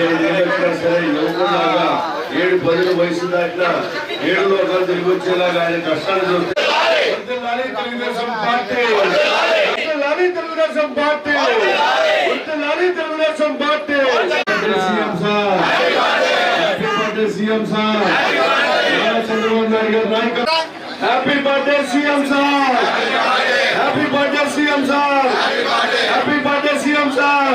డెబ్బై ఐదు ఏళ్ళు వచ్చినా సరే యువకులాగా ఏడు పదుల వయసు దాటినా ఏడు లోకాలు తిరిగి వచ్చేలాగా ఆయన కష్టాలు చూస్తే వర్ధిల్లాలి తెలుగుదేశం పార్టీ వర్ధిల్లాలి తెలుగుదేశం పార్టీ వర్ధిల్లాలి Telugu Desam party CM sir happy birthday CM sir Nara Chandrababu Naidu గారి నాయకత్వం happy birthday CM sir happy birthday CM sir happy birthday CM sir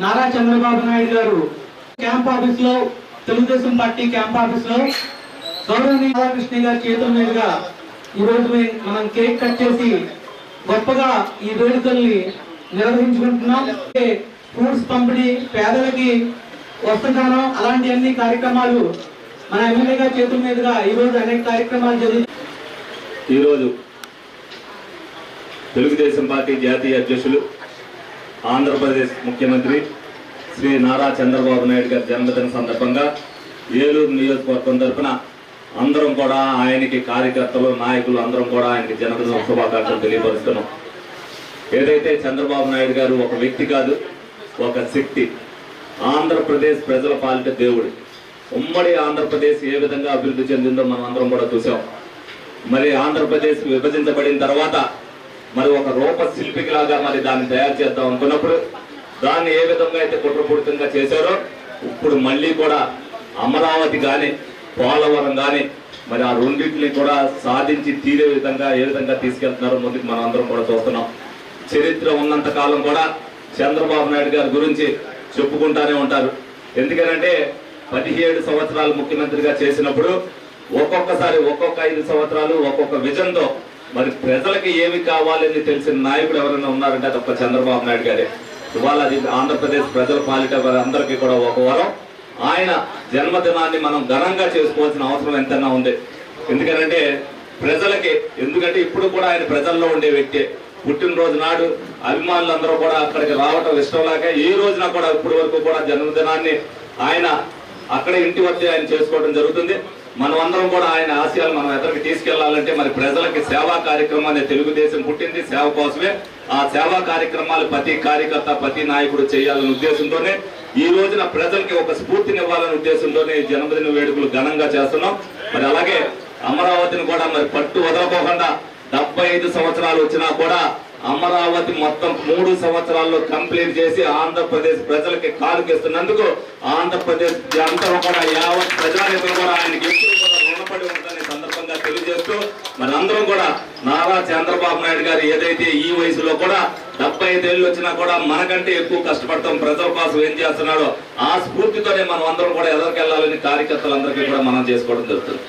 Nara Chandrababu Naidu garu camp ఆఫీస్లో Telugu Desam party camp ఆఫీస్లో గౌరవనీయ రాధాకృష్ణ గారి చేతుల మీదుగా ఈ రోజు మనం కేక్ కట్ చేసి గొప్పగా ఈ వేడుకల్ని నిర్వహించుకుంటున్నాం. ఫ్రూట్స్ పంపిణీ పేదలకి వస్త్రదానం అలాంటి అన్ని కార్యక్రమాలు మన ఎమ్మెల్యే గారి చేతుల మీదుగా ఈ రోజు అనేక కార్యక్రమాలు జరుగుతాయి ఈరోజు తెలుగుదేశం పార్టీ జాతీయ అధ్యక్షులు ఆంధ్రప్రదేశ్ ముఖ్యమంత్రి శ్రీ నారా చంద్రబాబు నాయుడు గారి జన్మదిన సందర్భంగా ఏలూరు నియోజకవర్గం తరఫున అందరం కూడా ఆయనకి కార్యకర్తలు నాయకులు అందరం కూడా ఆయనకి జన్మదిన శుభాకాంక్షలు తెలియపరుస్తున్నాం. ఏదైతే చంద్రబాబు నాయుడు గారు ఒక వ్యక్తి కాదు ఒక శక్తి ఆంధ్రప్రదేశ్ ప్రజల పాలిట దేవుడు. ఉమ్మడి ఆంధ్రప్రదేశ్ ఏ విధంగా అభివృద్ధి చెందిందో మనం అందరం కూడా చూసాం మరి ఆంధ్రప్రదేశ్ విభజించబడిన తర్వాత మరి ఒక రూప శిల్పికిలాగా మరి దాన్ని తయారు చేద్దాం అనుకున్నప్పుడు దాన్ని ఏ విధంగా అయితే కుట్రపూరితంగా చేశారో ఇప్పుడు మళ్ళీ కూడా అమరావతి కానీ పోలవరం కానీ మరి ఆ రెండింటిని కూడా సాధించి తీరే విధంగా ఏ విధంగా తీసుకెళ్తున్నారో ముందుకు మనం అందరం కూడా చూస్తున్నాం. చరిత్ర ఉన్నంత కాలం కూడా చంద్రబాబు నాయుడు గారి గురించి చెప్పుకుంటానే ఉంటారు. ఎందుకనంటే పదిహేడు సంవత్సరాలు ముఖ్యమంత్రిగా చేసినప్పుడు ఒక్కొక్కసారి ఒక్కొక్క ఐదు సంవత్సరాలు ఒక్కొక్క విజన్తో మరి ప్రజలకి ఏమి కావాలని తెలిసిన నాయకుడు ఎవరైనా ఉన్నారంటే తప్ప చంద్రబాబు నాయుడు గారే. ఇవాళ అది ఆంధ్రప్రదేశ్ ప్రజల పాలిట అందరికీ కూడా ఒక వరం. ఆయన జన్మదినాన్ని మనం ఘనంగా చేసుకోవాల్సిన అవసరం ఎంతైనా ఉంది. ఎందుకంటే ప్రజలకి ఎందుకంటే ఇప్పుడు కూడా ఆయన ప్రజల్లో ఉండే వ్యక్తి. పుట్టినరోజు నాడు అభిమానులందరూ కూడా అక్కడికి రావటం ఇష్టం ఈ రోజున కూడా ఇప్పటి వరకు కూడా జన్మదినాన్ని ఆయన అక్కడ ఇంటి వద్ద ఆయన చేసుకోవడం జరుగుతుంది. మనమందరం అందరం కూడా ఆయన ఆశయాలు మనం ఎదరికి తీసుకెళ్ళాలంటే మరి ప్రజలకి సేవా కార్యక్రమాన్ని తెలుగుదేశం పుట్టింది. సేవ కోసమే ఆ సేవా కార్యక్రమాలు ప్రతి కార్యకర్త ప్రతి నాయకుడు చేయాలనే ఉద్దేశంతోనే ఈ రోజున ప్రజలకి ఒక స్ఫూర్తినివ్వాలనే ఉద్దేశంతోనే ఈ జన్మదిన వేడుకలు ఘనంగా చేస్తున్నాం. మరి అలాగే అమరావతిని కూడా మరి పట్టు వదలకోకుండా డెబ్బై ఐదు సంవత్సరాలు వచ్చినా కూడా అమరావతి మొత్తం మూడు సంవత్సరాల్లో కంప్లీట్ చేసి ఆంధ్రప్రదేశ్ ప్రజలకి కాలుకేస్తున్నందుకు ఆంధ్రప్రదేశ్ అంతా కూడా యావత్ ప్రజానేతలు కూడా ఆయనకి ఎప్పుడు కూడా రుణపడి ఉందని సందర్భంగా తెలియజేస్తూ మనందరం అందరం కూడా నారా చంద్రబాబు నాయుడు గారు ఏదైతే ఈ వయసులో కూడా డెబ్బై ఐదేళ్ళు వచ్చినా కూడా మనకంటే ఎక్కువ కష్టపడతాం ప్రజల కోసం ఏం చేస్తున్నాడో ఆ స్ఫూర్తితోనే మనం అందరం కూడా ఎదరికెళ్ళాలని కార్యకర్తలందరికీ కూడా మనం చేసుకోవడం జరుగుతుంది.